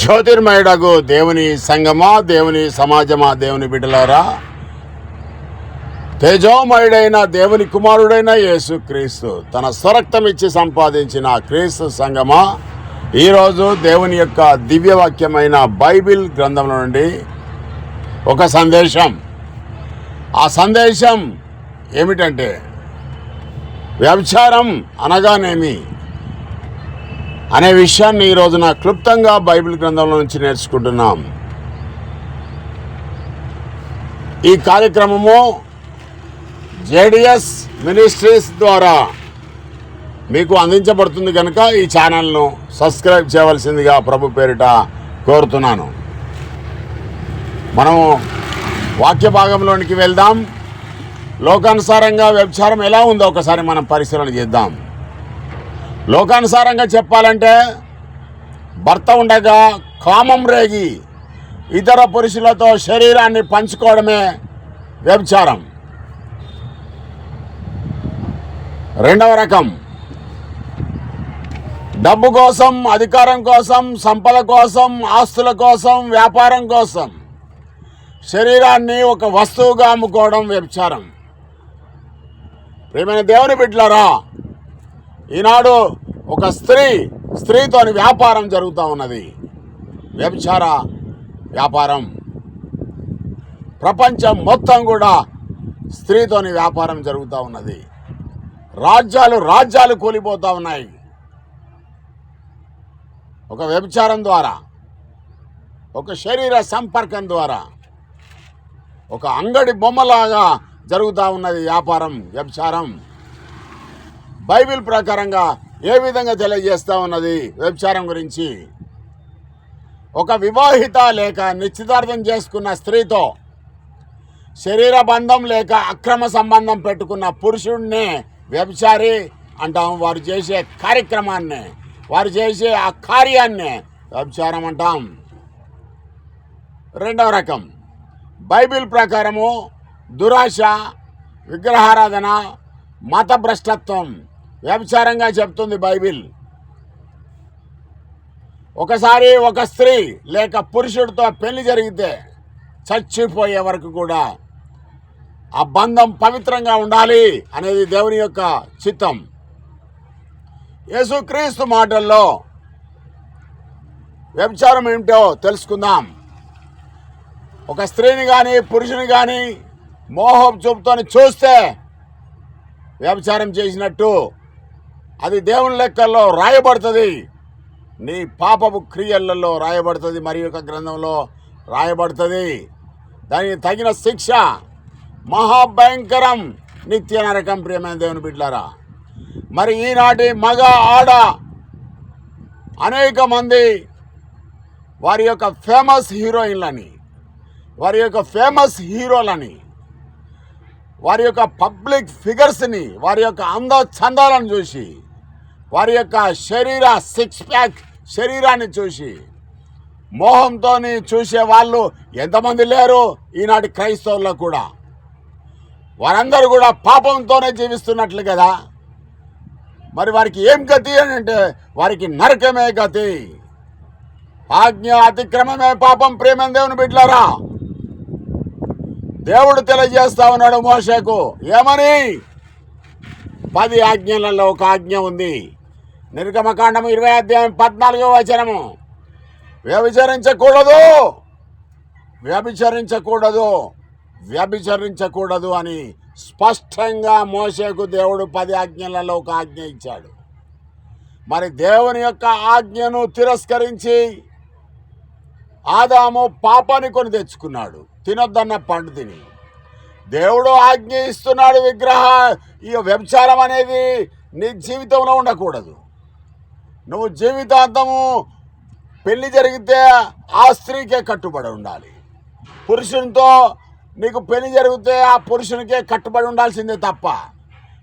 జ్యోతిర్మయుడగు దేవుని సంగమా దేవుని సమాజమా దేవుని బిడ్డలారా. తేజోమయుడైన దేవుని కుమారుడైన యేసు క్రీస్తు తన స్వరక్తం ఇచ్చి సంపాదించిన క్రీస్తు సంగమా. ఈరోజు దేవుని యొక్క దివ్యవాక్యమైన బైబిల్ గ్రంథం నుండి ఒక సందేశం. ఆ సందేశం ఏమిటంటే వ్యభిచారం అనగానేమి? అనే విషయాన్ని ఈ రోజున క్లుప్తంగా బైబిల్ గ్రంథంలో నుంచి నేర్చుకుంటున్నాం. ఈ కార్యక్రమము జేడిఎస్ మినిస్ట్రీస్ ద్వారా మీకు అందించబడుతుంది కనుక ఈ ఛానల్ను సబ్స్క్రైబ్ చేయవలసిందిగా ప్రభు పేరిట కోరుతున్నాను. మనము వాక్య భాగంలోనికి వెళ్దాం. లోకానుసారంగా వ్యభిచారం ఎలా ఉందో ఒకసారి మనం పరిశీలన చేద్దాం. లోకానుసారంగా చెప్పాలంటే భర్త ఉండగా కామం రేగి ఇతర పురుషులతో శరీరాన్ని పంచుకోవడమే వ్యభిచారం. రెండవ రకం. డబ్బు కోసం అధికారం కోసం సంపద కోసం ఆస్తుల కోసం వ్యాపారం కోసం శరీరాన్ని ఒక వస్తువుగా అమ్ముకోవడం వ్యభిచారం. ప్రేమైన దేవుని బిడ్లరా ఈనాడు ఒక స్త్రీ స్త్రీతోని వ్యాపారం జరుగుతూ ఉన్నది. వ్యభిచార వ్యాపారం. ప్రపంచం మొత్తం కూడా స్త్రీతోని వ్యాపారం జరుగుతూ ఉన్నది. రాజ్యాలు రాజ్యాలు కూలిపోతూ ఉన్నాయి. ఒక వ్యభిచారం ద్వారా ఒక శరీర సంపర్కం ద్వారా ఒక అంగడి బొమ్మలాగా జరుగుతూ ఉన్నది వ్యాపారం వ్యభిచారం. బైబిల్ ప్రకారంగా ఏ విధంగా తెలియజేస్తా ఉన్నది వ్యభిచారం గురించి? ఒక వివాహిత లేక నిశ్చితార్థం చేసుకున్న స్త్రీతో శరీర బంధం లేక అక్రమ సంబంధం పెట్టుకున్న పురుషుడినే వ్యభిచారి అంటాం. వారు చేసే కార్యక్రమాన్ని వారు చేసే ఆ కార్యాన్ని వ్యభిచారం అంటాం. రెండవ రకం. బైబిల్ ప్రకారము దురాశ విగ్రహారాధన మత భ్రష్టత్వం వ్యభిచారంగా చెప్తుంది బైబిల్. ఒకసారి ఒక స్త్రీ లేక పురుషుడితో పెళ్ళి జరిగితే చచ్చిపోయే వరకు కూడా ఆ బంధం పవిత్రంగా ఉండాలి అనేది దేవుని యొక్క చిత్తం. యేసుక్రీస్తు మాటల్లో వ్యభిచారం ఏమిటో తెలుసుకుందాం. ఒక స్త్రీని కానీ పురుషుని కానీ మోహం చూపుతోని చూస్తే వ్యభిచారం చేసినట్టు అది దేవుని లెక్కల్లో రాయబడుతుంది. నీ పాపపు క్రియలలో రాయబడుతుంది. మరి యొక్క గ్రంథంలో రాయబడుతుంది. దానికి తగిన శిక్ష. మహాభయంకరం నిత్య నరకం ప్రియమైన దేవుని బిడ్డారా మరి ఈనాటి మగ ఆడ అనేక మంది వారి యొక్క ఫేమస్ హీరోయిన్లని వారి యొక్క ఫేమస్ హీరోలని వారి యొక్క పబ్లిక్ ఫిగర్స్ని వారి యొక్క అంద చందాలను చూసి వారి యొక్క శరీర సిక్స్ ప్యాక్ శరీరాన్ని చూసి మోహంతో చూసే వాళ్ళు ఎంతమంది లేరు ఈనాటి క్రైస్తవుల్లో కూడా. వారందరూ కూడా పాపంతోనే జీవిస్తున్నట్లు కదా. మరి వారికి ఏం గతి అని అంటే వారికి నరకమే గతి. ఆజ్ఞ అతిక్రమమే పాపం ప్రేమ దేవుని బిడ్డలారా. దేవుడు తెలియజేస్తా ఉన్నాడు మోషకు. ఏమని? పది ఆజ్ఞలలో ఒక ఆజ్ఞ ఉంది. నిర్గమకాండము ఇరవై అధ్యాయం పద్నాలుగో వచనము. వ్యభిచరించకూడదు. వ్యభిచరించకూడదు. వ్యభిచరించకూడదు అని స్పష్టంగా మోసేకు దేవుడు పది ఆజ్ఞలలో ఒక ఆజ్ఞ ఇచ్చాడు. మరి దేవుని యొక్క ఆజ్ఞను తిరస్కరించి ఆదాము పాపాన్ని కొని తెచ్చుకున్నాడు. తినొద్దన్న పండు తిని. దేవుడు ఆజ్ఞ ఇస్తున్నాడు విగ్రహ ఈ వ్యభిచారం అనేది నీ జీవితంలో ఉండకూడదు. నువ్వు జీవితాంతము పెళ్ళి జరిగితే ఆ స్త్రీకే కట్టుబడి ఉండాలి. పురుషునితో నీకు పెళ్ళి జరిగితే ఆ పురుషునికే కట్టుబడి ఉండాల్సిందే తప్ప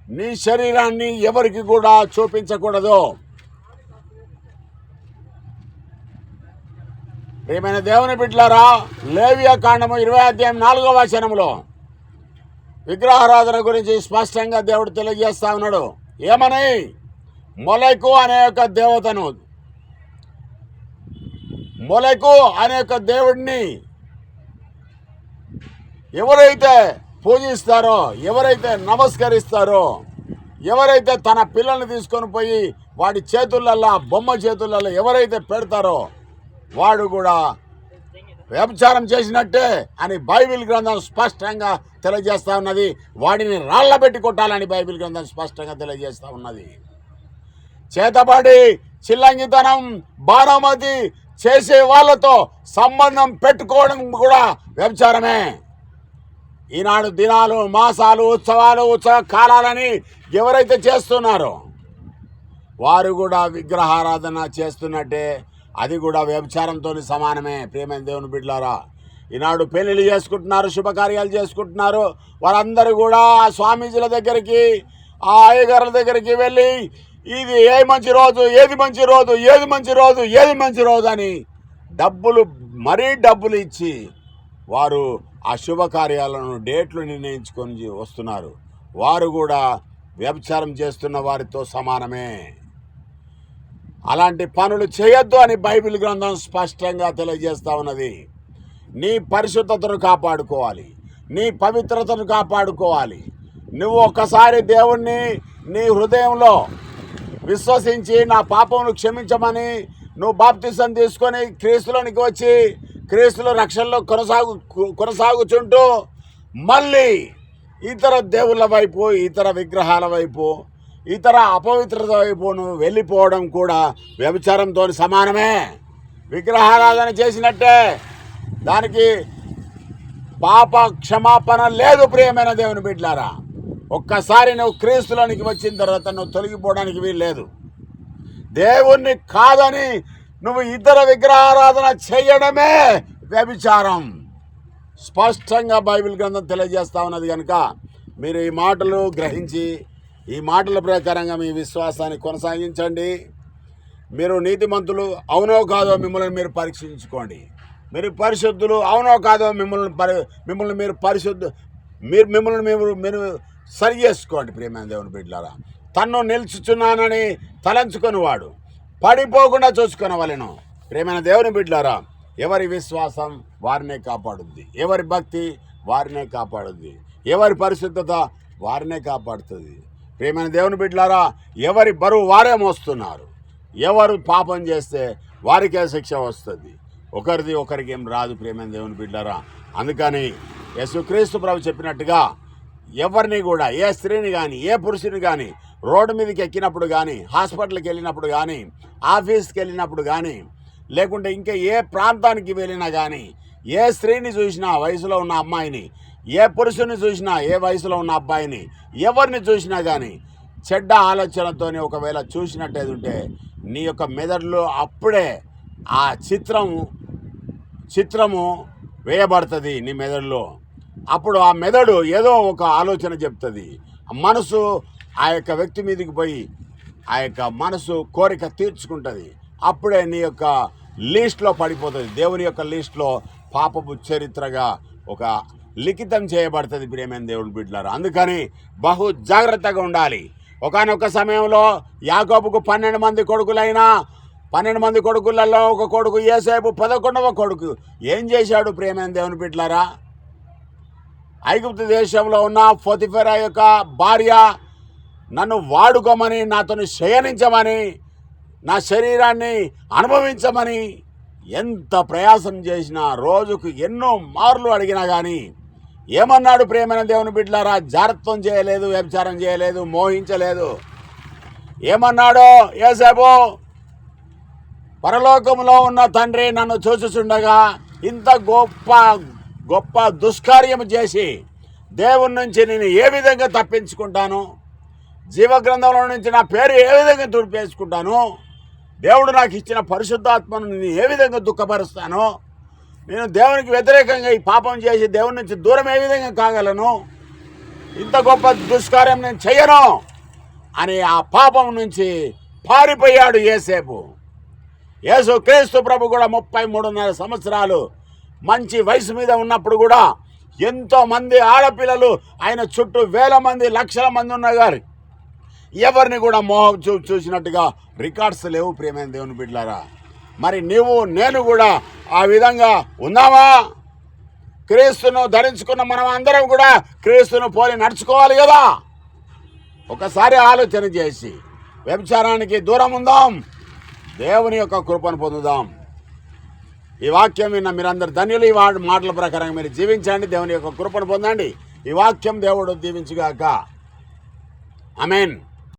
నీ శరీరాన్ని ఎవరికి కూడా చూపించకూడదు. ప్రియమైన దేవుని బిడ్లారా లేవియా కాండము ఇరవై అధ్యాయం నాలుగవ వచనంలో విగ్రహారాధన గురించి స్పష్టంగా దేవుడు తెలియజేస్తా ఉన్నాడు. ఏమని? మొలైకు అనే యొక్క దేవతను. మొలకు అనే యొక్క దేవుడిని ఎవరైతే పూజిస్తారో ఎవరైతే నమస్కరిస్తారో ఎవరైతే తన పిల్లల్ని తీసుకొని పోయి వాడి చేతులల్లో బొమ్మ చేతులలో ఎవరైతే పెడతారో వాడు కూడా వ్యభిచారం చేసినట్టే అని బైబిల్ గ్రంథం స్పష్టంగా తెలియజేస్తా ఉన్నది. వాడిని రాళ్ళ పెట్టి కొట్టాలని బైబిల్ గ్రంథం స్పష్టంగా తెలియజేస్తా ఉన్నది. చేతబడి చిల్లంగితనం బాణమతి చేసే వాళ్ళతో సంబంధం పెట్టుకోవడం కూడా వ్యభిచారమే. ఈనాడు దినాలు మాసాలు ఉత్సవాలు ఉత్సవ కాలాలని ఎవరైతే చేస్తున్నారో వారు కూడా విగ్రహారాధన చేస్తున్నట్టే అది కూడా వ్యభిచారంతో సమానమే. ప్రేమైన దేవుని బిడ్డలారా ఈనాడు పెళ్ళిళ్ళు చేసుకుంటున్నారు శుభకార్యాలు చేసుకుంటున్నారు. వారందరూ కూడా స్వామీజీల దగ్గరికి ఆ అయ్యగారుల దగ్గరికి వెళ్ళి ఇది ఏ మంచి రోజు ఏది మంచి రోజు ఏది మంచి రోజు ఏది మంచి రోజు అని డబ్బులు మరీ డబ్బులు ఇచ్చి వారు ఆ శుభకార్యాలను డేట్లు నిర్ణయించుకొని వస్తున్నారు. వారు కూడా వ్యభిచారం చేస్తున్న వారితో సమానమే. అలాంటి పనులు చేయొద్దు అని బైబిల్ గ్రంథం స్పష్టంగా తెలియజేస్తా ఉన్నది. నీ పరిశుద్ధతను కాపాడుకోవాలి. నీ పవిత్రతను కాపాడుకోవాలి. నువ్వు ఒక్కసారి దేవుణ్ణి నీ హృదయంలో విశ్వసించి నా పాపమును క్షమించమని నువ్వు బాప్తిసం తీసుకొని క్రీస్తులోనికి వచ్చి క్రీస్తుల రక్షణలో కొనసాగు కొనసాగుచుంటూ మళ్ళీ ఇతర దేవుళ్ళ వైపు ఇతర విగ్రహాల వైపు ఇతర అపవిత్రత వైపును వెళ్ళిపోవడం కూడా వ్యభిచారంతో సమానమే. విగ్రహారాధన చేసినట్టే. దానికి పాప క్షమాపణ లేదు ప్రియమైన దేవుని బిడ్లారా. ఒక్కసారి నువ్వు క్రీస్తులోనికి వచ్చిన తర్వాత నువ్వు తొలగిపోవడానికి వీలు లేదు. దేవుణ్ణి కాదని నువ్వు ఇతర విగ్రహారాధన చేయడమే వ్యభిచారం. స్పష్టంగా బైబిల్ గ్రంథం తెలియజేస్తా ఉన్నది కనుక మీరు ఈ మాటలు గ్రహించి ఈ మాటల ప్రకారంగా మీ విశ్వాసాన్ని కొనసాగించండి. మీరు నీతిమంతులు అవునో కాదో మిమ్మల్ని మీరు పరీక్షించుకోండి. మీరు పరిశుద్ధులు అవునో కాదో మిమ్మల్ని పరి మిమ్మల్ని మీరు పరిశుద్ధ మీరు మిమ్మల్ని మీరు మీరు సరి చేసుకోండి ప్రేమైన దేవుని బిడ్డలారా. తన్ను నిల్చుచున్నానని తలంచుకొని వాడు పడిపోకుండా చూసుకొనవలెను. ప్రేమైన దేవుని బిడ్డలారా ఎవరి విశ్వాసం వారినే కాపాడుద్ది. ఎవరి భక్తి వారినే కాపాడుద్ది. ఎవరి పరిశుద్ధత వారినే కాపాడుతుంది. ప్రేమైన దేవుని బిడ్డలారా ఎవరి బరువు వారే మోస్తున్నారు. ఎవరు పాపం చేస్తే వారికే శిక్ష వస్తుంది. ఒకరిది ఒకరికి ఏం రాదు ప్రేమైన దేవుని బిడ్డలారా. అందుకని యేసుక్రీస్తు ప్రభు చెప్పినట్టుగా ఎవరిని కూడా ఏ స్త్రీని కానీ ఏ పురుషుని కానీ రోడ్డు మీదకి ఎక్కినప్పుడు కానీ హాస్పిటల్కి వెళ్ళినప్పుడు కానీ ఆఫీస్కి వెళ్ళినప్పుడు కానీ లేకుంటే ఇంకా ఏ ప్రాంతానికి వెళ్ళినా కానీ ఏ స్త్రీని చూసినా వయసులో ఉన్న అమ్మాయిని ఏ పురుషుని చూసినా ఏ వయసులో ఉన్న అబ్బాయిని ఎవరిని చూసినా కానీ చెడ్డ ఆలోచనతోని ఒకవేళ చూసినట్టేది ఉంటే నీ యొక్క మెదడులో అప్పుడే ఆ చిత్రం చిత్రము వేయబడుతుంది నీ మెదడులో. అప్పుడు ఆ మెదడు ఏదో ఒక ఆలోచన చెప్తుంది. మనసు ఆ యొక్క వ్యక్తి మీదకి పోయి ఆ యొక్క మనసు కోరిక తీర్చుకుంటుంది. అప్పుడే నీ యొక్క లీస్ట్లో పడిపోతుంది. దేవుని యొక్క లీస్ట్లో పాపపు చరిత్రగా ఒక లిఖితం చేయబడుతుంది ప్రేమైన దేవుడు బిడ్డలారు. అందుకని బహు జాగ్రత్తగా ఉండాలి. ఒకానొక సమయంలో యాకోబుకు పన్నెండు మంది కొడుకులైనా పన్నెండు మంది కొడుకులలో ఒక కొడుకు ఏసేపు పదకొండవ కొడుకు. ఏం చేశాడు ప్రేమైన దేవుని బిడ్డలారా? ఐగుప్తు దేశంలో ఉన్న ఫొతిఫెరా యొక్క భార్య నన్ను వాడుకోమని నాతోని శయనించమని నా శరీరాన్ని అనుభవించమని ఎంత ప్రయాసం చేసినా రోజుకు ఎన్నో మార్లు అడిగినా కానీ ఏమన్నాడు ప్రేమైన దేవుని బిడ్డలారా? జాగ్రత్తం చేయలేదు వ్యభిచారం చేయలేదు మోహించలేదు. ఏమన్నాడో ఏసేపు పరలోకంలో ఉన్న తండ్రి నన్ను చూచుచుండగా ఇంత గొప్ప గొప్ప దుష్కార్యం చేసి దేవుని నుంచి నేను ఏ విధంగా తప్పించుకుంటాను? జీవగ్రంథంలో నుంచి నా పేరు ఏ విధంగా తుడిపేసుకుంటాను దేవుడు నాకు ఇచ్చిన పరిశుద్ధాత్మను నేను ఏ విధంగా దుఃఖపరుస్తాను? నేను దేవునికి వ్యతిరేకంగా ఈ పాపం చేసి దేవుని నుంచి దూరం ఏ విధంగా కాగలను? ఇంత గొప్ప దుష్కార్యం నేను చెయ్యను అని ఆ పాపం నుంచి పారిపోయాడు ఏసేపు యేసు క్రీస్తు ప్రభు కూడా ముప్పై మూడున్నర సంవత్సరాలు మంచి వయసు మీద ఉన్నప్పుడు కూడా ఎంతోమంది ఆడపిల్లలు ఆయన చుట్టూ వేల మంది లక్షల మంది ఉన్నారు గారు ఎవరిని కూడా మోహం చూ చూసినట్టుగా రికార్డ్స్ లేవు ప్రియమైన దేవుని బిడ్డారా మరి నీవు నేను కూడా ఆ విధంగా ఉన్నావా? క్రీస్తును ధరించుకున్న మనం అందరం కూడా క్రీస్తును పోలి నడుచుకోవాలి కదా? ఒకసారి ఆలోచన చేసి వ్యభిచారానికి దూరం ఉందాం దేవుని యొక్క కృపను పొందుదాం. ఈ వాక్యం విన్న మీరందరు ధన్యులు. ఈ మాటల ప్రకారం మీరు జీవించండి దేవుని యొక్క కృపను పొందండి. ఈ వాక్యం దేవుడు దీవించుగాక. మీన్